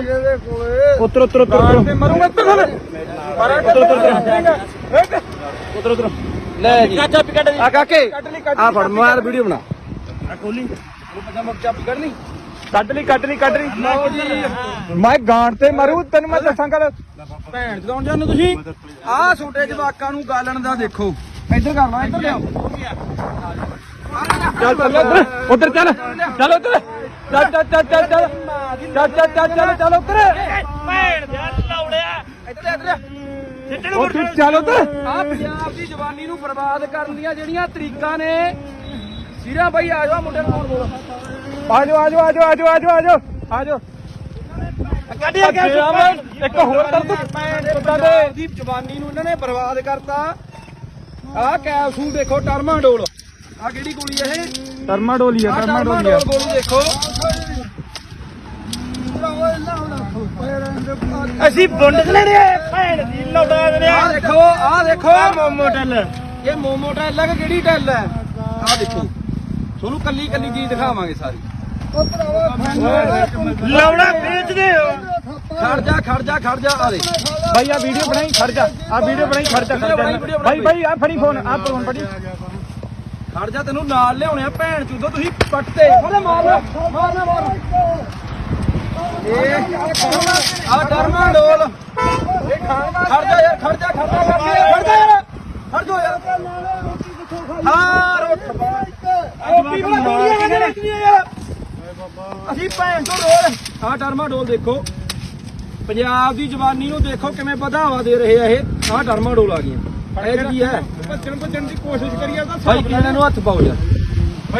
ਇਹਦੇ ਕੋਲੇ। ਉਤਰ ਉਤਰ ਉਤਰ ਤੇ ਮਰੂੰਗਾ ਪਰ ਉਤਰ ਉਤਰ ਉਤਰ। ਉਤਰ ਲੈ ਜੀ। ਕਾਚਾ ਪਿਕਟ ਆ ਕਾਕੇ ਆ ਫੜ ਮੋਬਾਈਲ ਵੀਡੀਓ ਬਣਾ। ਆ ਖੋਲੀ। ਉਹ ਪਜਾਮਾ ਚਾਪੀ ਕੱਢਣੀ ਕੱਢ ਲਈ। ਕੱਢ ਲਈ ਕੱਢ ਲਈ ਮੈਂ ਗਾਂਡ ਤੇ ਮਰੂ ਤੈਨੂੰ ਮੈਂ ਦੱਸਾਂ ਗੱਲ। ਭੈਣ ਚਲਾਉਣ ਜਾਂਦੇ ਤੁਸੀਂ ਆਹ ਛੋਟੇ ਜਵਾਕਾਂ ਨੂੰ ਗਾਲਣ ਦਾ ਦੇਖੋ। ਇੱਧਰ ਕਰ ਲਾ ਇੱਧਰ ਲਿਆਓ। ਚੱਲ ਚੱਲ ਉਧਰ ਉਧਰ ਚੱਲ। ਚੱਲ ਉਧਰ। ਚੱਲ ਚੱਲ ਚੱਲ ਚੱਲ। ਚੱਲ ਚੱਲ ਚੱਲ ਚੱਲ ਚੱਲ ਉਧਰ। ਭੈਣ ਦੇ ਲੌੜਿਆ ਇੱਧਰ ਇੱਧਰ। ਤੂੰ ਚੱਲ ਉਧਰ। ਆ ਪੰਜਾਬ ਦੀ ਜਵਾਨੀ ਨੂੰ ਬਰਬਾਦ ਕਰਨ ਦੀਆਂ ਜਿਹੜੀਆਂ ਤਰੀਕਾਂ ਨੇ ਸੀਰਾ ਬਾਈ ਆ ਜਾਓ ਮੁੰਡੇ ਨੂੰ ਬੋਲੋ ਆ ਜਾਓ ਆ ਜਾਓ ਆ ਜਾਓ ਆ ਜਾਓ ਆ ਜਾਓ ਆ ਜਾਓ ਆ ਕੱਢਿਆ ਗਿਆ ਇੱਕ ਹੋਰ ਕਰ ਦੂੰ ਪੰਜਾਬ ਦੀ ਜਵਾਨੀ ਨੂੰ ਇਹਨਾਂ ਨੇ ਬਰਬਾਦ ਕਰਤਾ। ਆਹ ਕੈਪਸੂਲ ਦੇਖੋ ਟਰਮਾਡੋਲ। ਆ ਕਿਹੜੀ ਗੋਲੀ ਹੈ ਇਹ? ਟਰਮਾ ਡੋਲੀ ਆ ਆਹ ਟਰਮਾ ਡੋਲੀ ਆ। ਟਰਮਾਡੋਲ ਗੋਲੀ ਦੇਖੋ। ਅਸੀਂ ਬੁੰਡ ਲੈਣੇ ਆ ਭੈਣ ਦੀ ਲੌੜਾ ਦੇ ਆਹ ਦੇਖੋ ਆਹ ਦੇਖੋ ਮੋਮੋ ਟੱਲ। ਇਹ ਮੋਮੋ ਟੈਲ ਕਿ ਕਿਹੜੀ ਟੈਲ ਹੈ ਆਹ ਦੇਖੋ। ਤੁਹਾਨੂੰ ਕੱਲੀ ਕੱਲੀ ਚੀਜ਼ ਦਿਖਾਵਾਂਗੇ ਸਾਰੀ। ਲੌੜਾ ਵੇਚਦੇ ਹੋ। ਖੜ ਜਾ ਖੜ ਜਾ ਖੜ ਜਾ ਆ ਦੇ ਭਾਈ ਆ ਵੀਡੀਓ ਬਣਾਈ ਖੜ ਜਾ। ਆ ਵੀਡੀਓ ਬਣਾਈ ਖੜ ਜਾ ਖੜ ਜਾ। ਭਾਈ ਭਾਈ ਆ ਫੜੀ ਫੋਨ ਆ ਫੋਨ ਫੜੀ। ਖੜ ਜਾ ਤੈਨੂੰ ਨਾਲ ਲਿਆਉਣੇ ਆ ਭੈਣ ਚੂਦੋ ਤੁਸੀਂ ਪੱਟਦੇ। ਮਾਰਨਾ ਮਾਰਨਾ ਮਾਰ ਇਹ ਆ ਟਰਮਾਡੋਲ ਇਹ ਖੜ ਜਾ ਯਾਰ ਖੜ ਜਾ ਖੜ ਜਾ ਖੜ ਜਾ ਯਾਰ, ਖੜ ਜਾ ਯਾਰ ਖੜ ਜਾ ਯਾਰ ਹਾਂ ਰੋਟ ਰੋਟੀ ਵਾਲਾ ਗੋਲੀਆਂ ਕਹਿੰਦੇ ਰੱਖਦੀਆਂ ਯਾਰ ਅਸੀਂ ਭੈਣ ਤੋਂ ਰੋਲ ਆ ਟਰਮਾਡੋਲ ਦੇਖੋ ਪੰਜਾਬ ਦੀ ਜਵਾਨੀ ਨੂੰ ਦੇਖੋ ਕਿਵੇਂ ਵਧਾਵਾ ਦੇ ਰਹੇ ਆ ਇਹ। ਆ ਟਰਮਾਡੋਲ ਆ ਗਈਆਂ। ਇਹ ਕੀ ਹੈ ਭੱਜਣ ਭੱਜਣ ਦੀ ਕੋਸ਼ਿਸ਼ ਕਰੀ ਆ ਭਾਈ ਕਿਹਨਾਂ ਨੂੰ ਹੱਥ ਪਾਓ ਯਾਰ।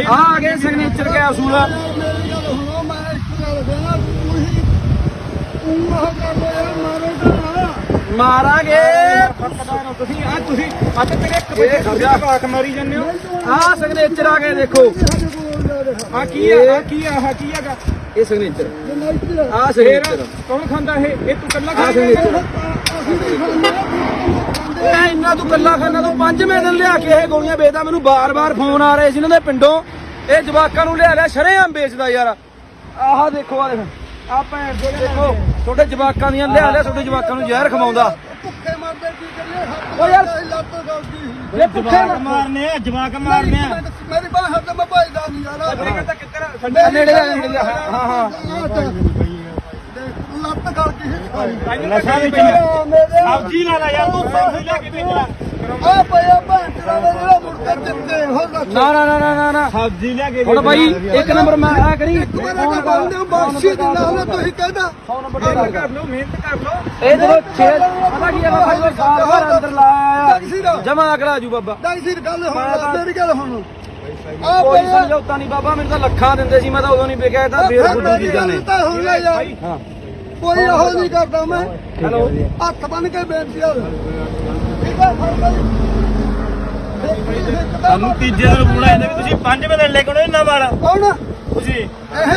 ਆ ਆ ਗਏ ਸਿਗਨੇਚਰ ਕੈਪਸੂਲ ਮਾਰਾਂਗੇ। ਤੁਸੀਂ ਆ ਤੁਸੀਂ ਤੇ ਤੇਰੇ ਇੱਕ ਖਰਜਾ ਪਾਕ ਮਾਰੀ ਜਾਂਦੇ ਹੋ ਆ ਸਿਗਨੇਚਰ ਆ ਗਏ ਦੇਖੋ। ਆ ਕੀ ਆ ਆ ਕੀ ਆ ਆ ਕੀ ਹੈਗਾ? ਇਹ ਸਿਗਨੇਚਰ ਆ ਸਿਗਨੇਚਰ ਕੌਣ ਖਾਂਦਾ ਇਹ? ਇਹ ਤੂੰ ਕੱਲਾ ਸਿਗਨੇਚਰ ਇਹ ਇੰਨਾ ਤੂੰ ਕੱਲਾ ਖਾਨਾ ਤੂੰ ਪੰਜਵੇਂ ਦਿਨ ਲਿਆ ਕੇ ਇਹ ਗੋਲੀਆਂ ਵੇਚਦਾ। ਮੈਨੂੰ ਬਾਰ-ਬਾਰ ਫੋਨ ਆ ਰਹੇ ਸੀ ਇਹਨਾਂ ਦੇ ਪਿੰਡੋਂ। ਇਹ ਜਵਾਕਾਂ ਨੂੰ ਲਿਆ ਲਿਆ ਸ਼ਰੇਆਮ ਵੇਚਦਾ ਯਾਰ। ਆਹ ਦੇਖੋ ਆ ਦੇਖ। ਆ ਭੈਣ ਦੇ ਦੇਖੋ ਛੋਟੇ ਜਵਾਕਾਂ ਦੀਆਂ ਲਿਆ ਲਿਆ ਛੋਟੇ ਜਵਾਕਾਂ ਨੂੰ ਜ਼ਹਿਰ ਖਵਾਉਂਦਾ। ਓ ਯਾਰ। ਇਹ ਭੁੱਖੇ ਮਰ- ਮਾਰਨੇ ਆ ਜਵਾਕ ਮਾਰਨੇ ਆ। ਮੇਰੀ ਬਾਹ ਹੱਥ ਮੈਂ ਭਾਈਦਾ ਨਹੀਂ ਯਾਰ। ਆ? ਨੇੜੇ ਆ ਨੇੜੇ ਆ। ਹਾਂ ਹਾਂ। ਲੱਤ ਗਲ ਗਈ ਨਸ਼ਾ ਵੇਚਣਾ। ਸਬਜ਼ੀ ਲਾ ਲਾ ਯਾਰ ਤੂੰ ਸਬਜ਼ੀ ਲੈ ਕੇ ਵੇਚਣਾ। ਆ ਪਿਆ ਭੈਣ ਤੇਰਾ ਦਾ ਜਿਹੜਾ ਮੁੜ ਕੇ ਦਿੱਤੇ ਹੋ ਲੱਤ ਨਾ ਨਾ ਨਾ ਨਾ ਨਾ ਨਾ। ਸਬਜ਼ੀ ਲੈ ਕੇ ਹੁਣ ਬਾਈ ਇੱਕ ਨੰਬਰ ਮੈਂ ਆ ਕਰੀ। ਕੋਲ ਬੰਦੇ ਬਖਸ਼ੀ ਦਿੰਦਾ ਹੁਣ ਤੁਸੀਂ ਕਹਿੰਦਾ 100 ਨੰਬਰ ਕਰ ਲਓ ਮਿਹਨਤ ਕਰ ਲਓ। ਇਹ ਜਦੋਂ 6 ਪਤਾ ਕੀ ਹੈ ਬਾਬਾ ਜੀ ਸਾਲ ਭਰ ਅੰਦਰ। ਲਾਇਆ ਜਮਾ ਅਕੜਾ ਜੂ ਬਾਬਾ। ਨਹੀਂ ਸੀ ਗੱਲ ਹੁਣ ਮੇਰੀ ਗੱਲ ਹੁਣ। ਆ ਕੋਈ ਸਮਝੌਤਾ ਨਹੀਂ ਬਾਬਾ ਮੈਨੂੰ ਤਾਂ ਲੱਖਾਂ ਦਿੰਦੇ ਸੀ ਮੈਂ ਤਾਂ ਉਦੋਂ ਨਹੀਂ ਇਹ ਤਾਂ ਬੇਰੁੱਧ ਚੀਜ਼ਾਂ ਨੇ। ਕੋਈ ਇਹੋ ਨਹੀਂ ਕਰਦਾ ਮੈਂ ਹੈਲੋ। ਹੱਥ ਬੰਨ ਕੇ ਬੇਨਤੀ ਆ ਆ। ਸਾਨੂੰ ਤੀਜੇ ਦਿਨ ਬੁਲਾਇਆ ਵੀ ਤੁਸੀਂ ਪੰਜ ਵਜੇ ਲੈ ਕੇ ਆਉਣੇ ਨਾ ਵਾਲਾ ਕੌਣ? ਤੁਸੀਂ। ਇਹ